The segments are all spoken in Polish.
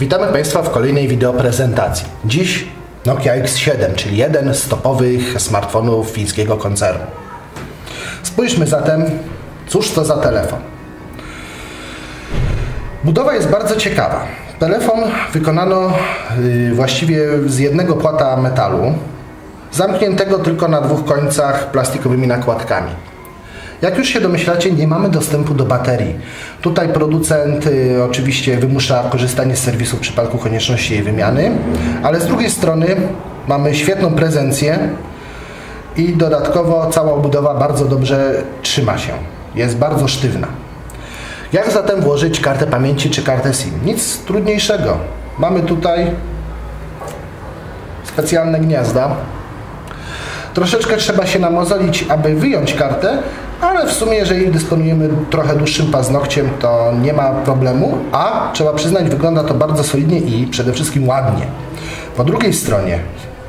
Witamy Państwa w kolejnej wideoprezentacji. Dziś Nokia X7, czyli jeden z topowych smartfonów fińskiego koncernu. Spójrzmy zatem, cóż to za telefon. Budowa jest bardzo ciekawa. Telefon wykonano yy, właściwie z jednego płata metalu, zamkniętego tylko na dwóch końcach plastikowymi nakładkami. Jak już się domyślacie, nie mamy dostępu do baterii. Tutaj producent y, oczywiście wymusza korzystanie z serwisu w przypadku konieczności jej wymiany, ale z drugiej strony mamy świetną prezencję i dodatkowo cała obudowa bardzo dobrze trzyma się. Jest bardzo sztywna. Jak zatem włożyć kartę pamięci czy kartę SIM? Nic trudniejszego. Mamy tutaj specjalne gniazda. Troszeczkę trzeba się namozolić, aby wyjąć kartę, ale w sumie jeżeli dysponujemy trochę dłuższym paznokciem, to nie ma problemu, a trzeba przyznać, wygląda to bardzo solidnie i przede wszystkim ładnie. Po drugiej stronie,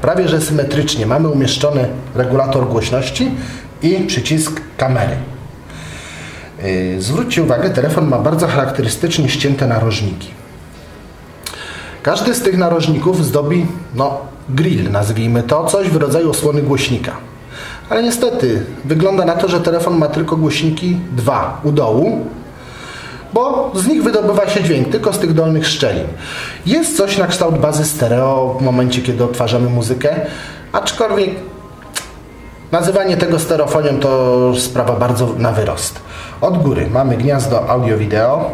prawie że symetrycznie, mamy umieszczony regulator głośności i przycisk kamery. Yy, zwróćcie uwagę, telefon ma bardzo charakterystycznie ścięte narożniki. Każdy z tych narożników zdobi no, grill, nazwijmy to, coś w rodzaju osłony głośnika. Ale niestety wygląda na to, że telefon ma tylko głośniki dwa u dołu, bo z nich wydobywa się dźwięk, tylko z tych dolnych szczelin. Jest coś na kształt bazy stereo w momencie, kiedy odtwarzamy muzykę, aczkolwiek nazywanie tego stereofonią to sprawa bardzo na wyrost. Od góry mamy gniazdo audio-wideo,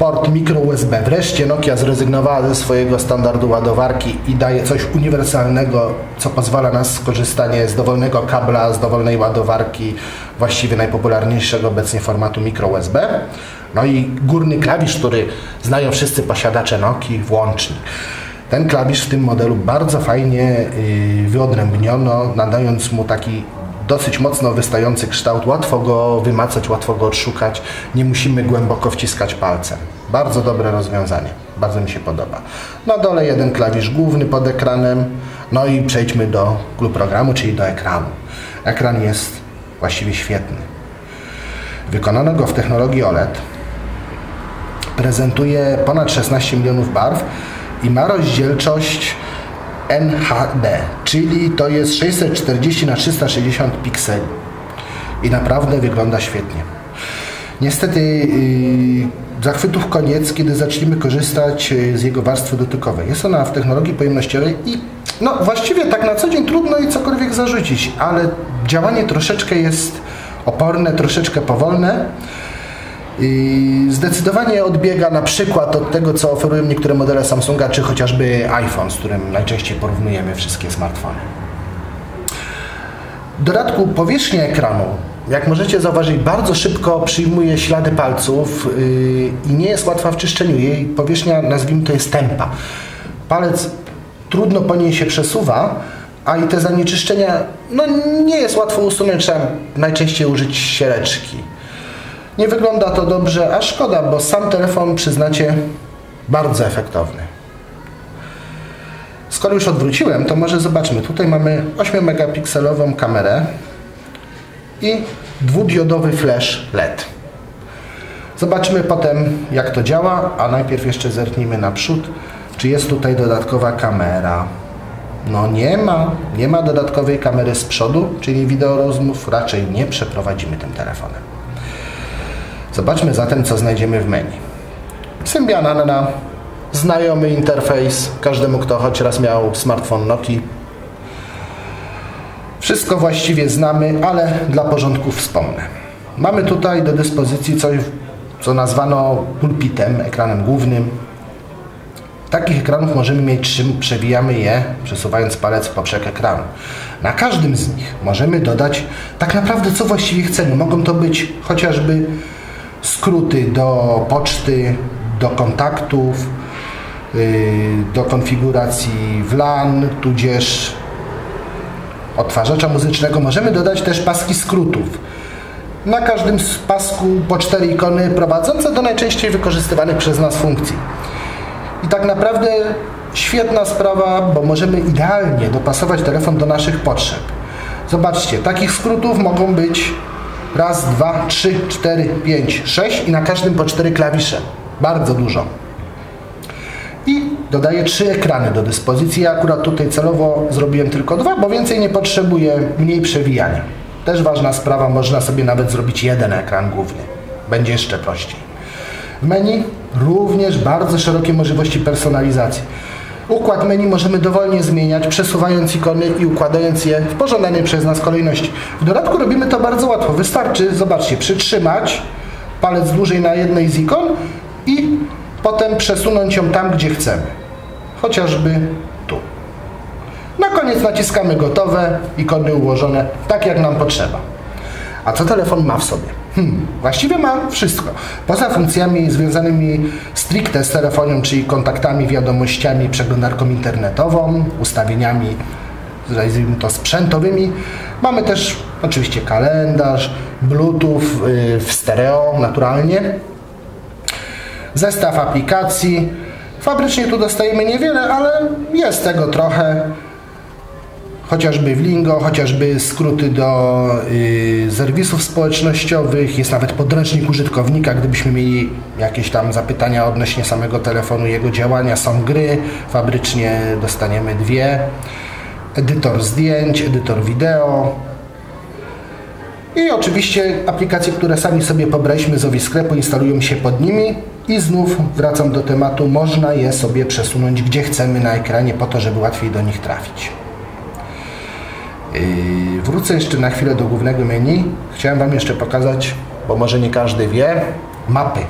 port micro USB. Wreszcie Nokia zrezygnowała ze swojego standardu ładowarki i daje coś uniwersalnego, co pozwala na skorzystanie z dowolnego kabla, z dowolnej ładowarki, właściwie najpopularniejszego obecnie formatu micro USB. No i górny klawisz, który znają wszyscy posiadacze Nokii, włącznik. Ten klawisz w tym modelu bardzo fajnie y, wyodrębniono, nadając mu taki dosyć mocno wystający kształt, łatwo go wymacać, łatwo go odszukać, nie musimy głęboko wciskać palcem. Bardzo dobre rozwiązanie, bardzo mi się podoba. Na dole jeden klawisz główny pod ekranem, no i przejdźmy do klubu programu, czyli do ekranu. Ekran jest właściwie świetny. Wykonano go w technologii OLED, prezentuje ponad 16 milionów barw i ma rozdzielczość NHD, czyli to jest 640 na 360 pikseli i naprawdę wygląda świetnie. Niestety yy, zachwytów koniec, kiedy zaczniemy korzystać yy, z jego warstwy dotykowej. Jest ona w technologii pojemnościowej i no właściwie tak na co dzień trudno jej cokolwiek zarzucić, ale działanie troszeczkę jest oporne, troszeczkę powolne. Zdecydowanie odbiega na przykład od tego, co oferują niektóre modele Samsunga, czy chociażby iPhone, z którym najczęściej porównujemy wszystkie smartfony. W dodatku powierzchnia ekranu, jak możecie zauważyć, bardzo szybko przyjmuje ślady palców yy, i nie jest łatwa w czyszczeniu. Jej powierzchnia, nazwijmy to, jest tempa. Palec trudno po niej się przesuwa, a i te zanieczyszczenia no, nie jest łatwo usunąć, trzeba najczęściej użyć siereczki. Nie wygląda to dobrze, a szkoda, bo sam telefon, przyznacie, bardzo efektowny. Skoro już odwróciłem, to może zobaczmy. Tutaj mamy 8 megapikselową kamerę i dwudiodowy flash LED. Zobaczymy potem, jak to działa, a najpierw jeszcze zerknijmy naprzód, czy jest tutaj dodatkowa kamera. No nie ma, nie ma dodatkowej kamery z przodu, czyli wideo rozmów raczej nie przeprowadzimy tym telefonem. Zobaczmy zatem, co znajdziemy w menu. Symbian Anna, znajomy interfejs każdemu, kto choć raz miał smartfon Nokia. Wszystko właściwie znamy, ale dla porządku wspomnę. Mamy tutaj do dyspozycji coś, co nazwano pulpitem, ekranem głównym. Takich ekranów możemy mieć trzy, przewijamy je, przesuwając palec w poprzek ekranu. Na każdym z nich możemy dodać tak naprawdę co właściwie chcemy. Mogą to być chociażby skróty do poczty, do kontaktów, do konfiguracji WLAN, tudzież odtwarzacza muzycznego. Możemy dodać też paski skrótów. Na każdym z pasku po cztery ikony prowadzące do najczęściej wykorzystywanych przez nas funkcji. I tak naprawdę świetna sprawa, bo możemy idealnie dopasować telefon do naszych potrzeb. Zobaczcie, takich skrótów mogą być raz, dwa, trzy, cztery, pięć, sześć i na każdym po cztery klawisze. Bardzo dużo. dodaje trzy ekrany do dyspozycji. Ja akurat tutaj celowo zrobiłem tylko dwa, bo więcej nie potrzebuję, mniej przewijania. Też ważna sprawa, można sobie nawet zrobić jeden ekran główny. Będzie jeszcze prościej. W menu również bardzo szerokie możliwości personalizacji. Układ menu możemy dowolnie zmieniać, przesuwając ikony i układając je w pożądanej przez nas kolejności. W dodatku robimy to bardzo łatwo. Wystarczy, zobaczcie, przytrzymać palec dłużej na jednej z ikon i potem przesunąć ją tam, gdzie chcemy. Chociażby tu. Na koniec naciskamy gotowe, ikony ułożone tak jak nam potrzeba. A co telefon ma w sobie? Hmm, właściwie ma wszystko. Poza funkcjami związanymi stricte z telefonią, czyli kontaktami, wiadomościami, przeglądarką internetową, ustawieniami, nazwijmy to sprzętowymi, mamy też oczywiście kalendarz, bluetooth yy, w stereo naturalnie, zestaw aplikacji. Fabrycznie tu dostajemy niewiele, ale jest tego trochę chociażby w Lingo, chociażby skróty do y, serwisów społecznościowych, jest nawet podręcznik użytkownika, gdybyśmy mieli jakieś tam zapytania odnośnie samego telefonu, jego działania, są gry, fabrycznie dostaniemy dwie, edytor zdjęć, edytor wideo. I oczywiście aplikacje, które sami sobie pobraliśmy z Owiskrepu, instalują się pod nimi. I znów wracam do tematu, można je sobie przesunąć gdzie chcemy na ekranie po to, żeby łatwiej do nich trafić. Wrócę jeszcze na chwilę do głównego menu. Chciałem Wam jeszcze pokazać, bo może nie każdy wie, mapy.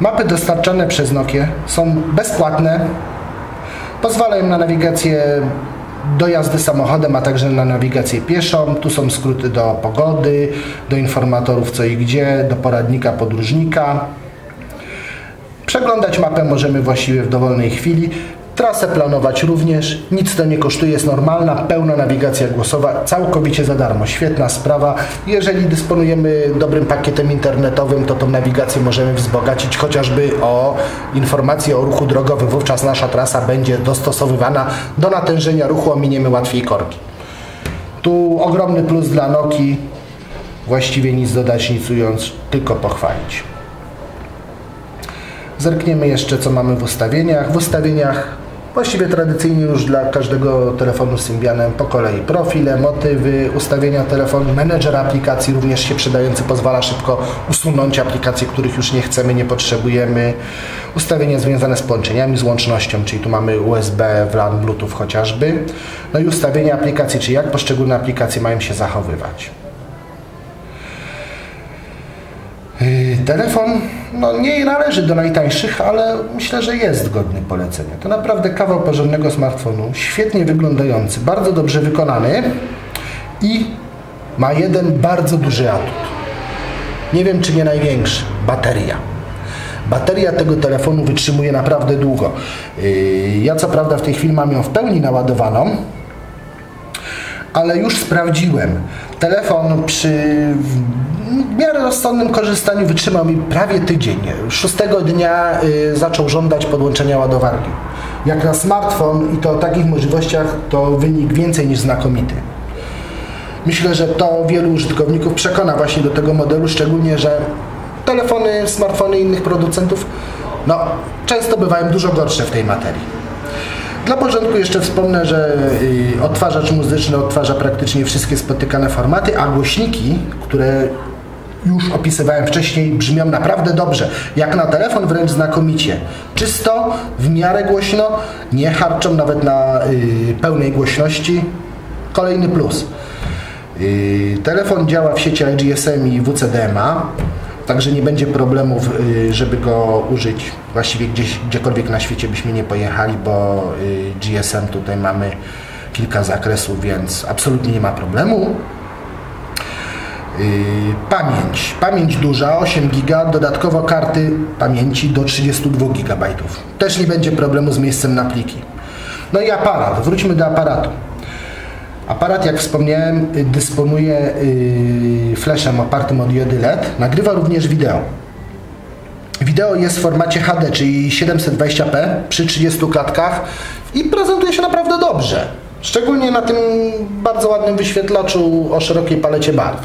Mapy dostarczane przez Nokia są bezpłatne, pozwalają na nawigację do jazdy samochodem, a także na nawigację pieszą. Tu są skróty do pogody, do informatorów co i gdzie, do poradnika podróżnika. Przeglądać mapę możemy właściwie w dowolnej chwili. Trasę planować również, nic to nie kosztuje, jest normalna, pełna nawigacja głosowa, całkowicie za darmo. Świetna sprawa. Jeżeli dysponujemy dobrym pakietem internetowym, to tą nawigację możemy wzbogacić chociażby o informacje o ruchu drogowym. Wówczas nasza trasa będzie dostosowywana do natężenia ruchu, ominiemy łatwiej korki. Tu ogromny plus dla Nokii, właściwie nic dodać, nic ując, tylko pochwalić. Zerkniemy jeszcze, co mamy w ustawieniach. W ustawieniach Właściwie tradycyjnie już dla każdego telefonu z Symbianem po kolei profile, motywy, ustawienia telefonu, menedżer aplikacji również się przydający, pozwala szybko usunąć aplikacje, których już nie chcemy, nie potrzebujemy. Ustawienia związane z połączeniami, z łącznością, czyli tu mamy USB, WLAN, Bluetooth chociażby. No i ustawienia aplikacji, czyli jak poszczególne aplikacje mają się zachowywać. Telefon no, nie należy do najtańszych, ale myślę, że jest godny polecenia. To naprawdę kawał porządnego smartfonu, świetnie wyglądający, bardzo dobrze wykonany i ma jeden bardzo duży atut. Nie wiem, czy nie największy. Bateria. Bateria tego telefonu wytrzymuje naprawdę długo. Yy, ja co prawda w tej chwili mam ją w pełni naładowaną, ale już sprawdziłem. Telefon przy w miarę rozsądnym korzystaniu wytrzymał mi prawie tydzień. Szóstego dnia y, zaczął żądać podłączenia ładowarki. Jak na smartfon i to o takich możliwościach to wynik więcej niż znakomity. Myślę, że to wielu użytkowników przekona właśnie do tego modelu, szczególnie, że telefony, smartfony innych producentów no, często bywają dużo gorsze w tej materii. Dla porządku jeszcze wspomnę, że y, odtwarzacz muzyczny odtwarza praktycznie wszystkie spotykane formaty, a głośniki, które już opisywałem wcześniej, brzmią naprawdę dobrze. Jak na telefon wręcz znakomicie. Czysto, w miarę głośno, nie harczą nawet na y, pełnej głośności. Kolejny plus. Y, telefon działa w sieciach GSM i WCDMA. Także nie będzie problemów, y, żeby go użyć właściwie gdzieś, gdziekolwiek na świecie byśmy nie pojechali, bo y, GSM tutaj mamy kilka zakresów, więc absolutnie nie ma problemu. Y, pamięć. Pamięć duża, 8 GB, dodatkowo karty pamięci do 32 GB. Też nie będzie problemu z miejscem na pliki. No i aparat. Wróćmy do aparatu. Aparat, jak wspomniałem, dysponuje yy, flashem opartym od diody LED. Nagrywa również wideo. Wideo jest w formacie HD, czyli 720p przy 30 klatkach i prezentuje się naprawdę dobrze. Szczególnie na tym bardzo ładnym wyświetlaczu o szerokiej palecie barw.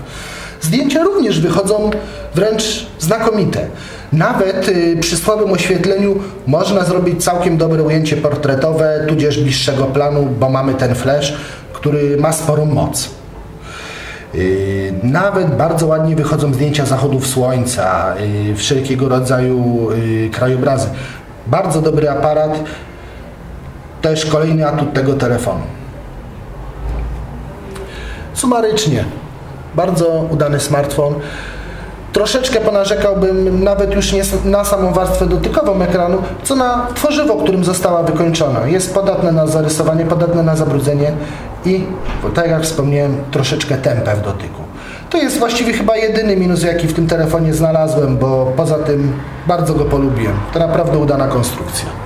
Zdjęcia również wychodzą wręcz znakomite. Nawet y, przy słabym oświetleniu można zrobić całkiem dobre ujęcie portretowe, tudzież bliższego planu, bo mamy ten flash, który ma sporą moc. Y, Nawet bardzo ładnie wychodzą zdjęcia zachodów słońca, y, wszelkiego rodzaju krajobrazy. Bardzo dobry aparat, też kolejny atut tego telefonu. Sumarycznie, bardzo udany smartfon. Troszeczkę ponarzekałbym nawet już nie na samą warstwę dotykową ekranu, co na tworzywo, którym została wykończona. Jest podatne na zarysowanie, podatne na zabrudzenie i, tak jak wspomniałem, troszeczkę tępe w dotyku. To jest właściwie chyba jedyny minus, jaki w tym telefonie znalazłem, bo poza tym bardzo go polubiłem. To naprawdę udana konstrukcja.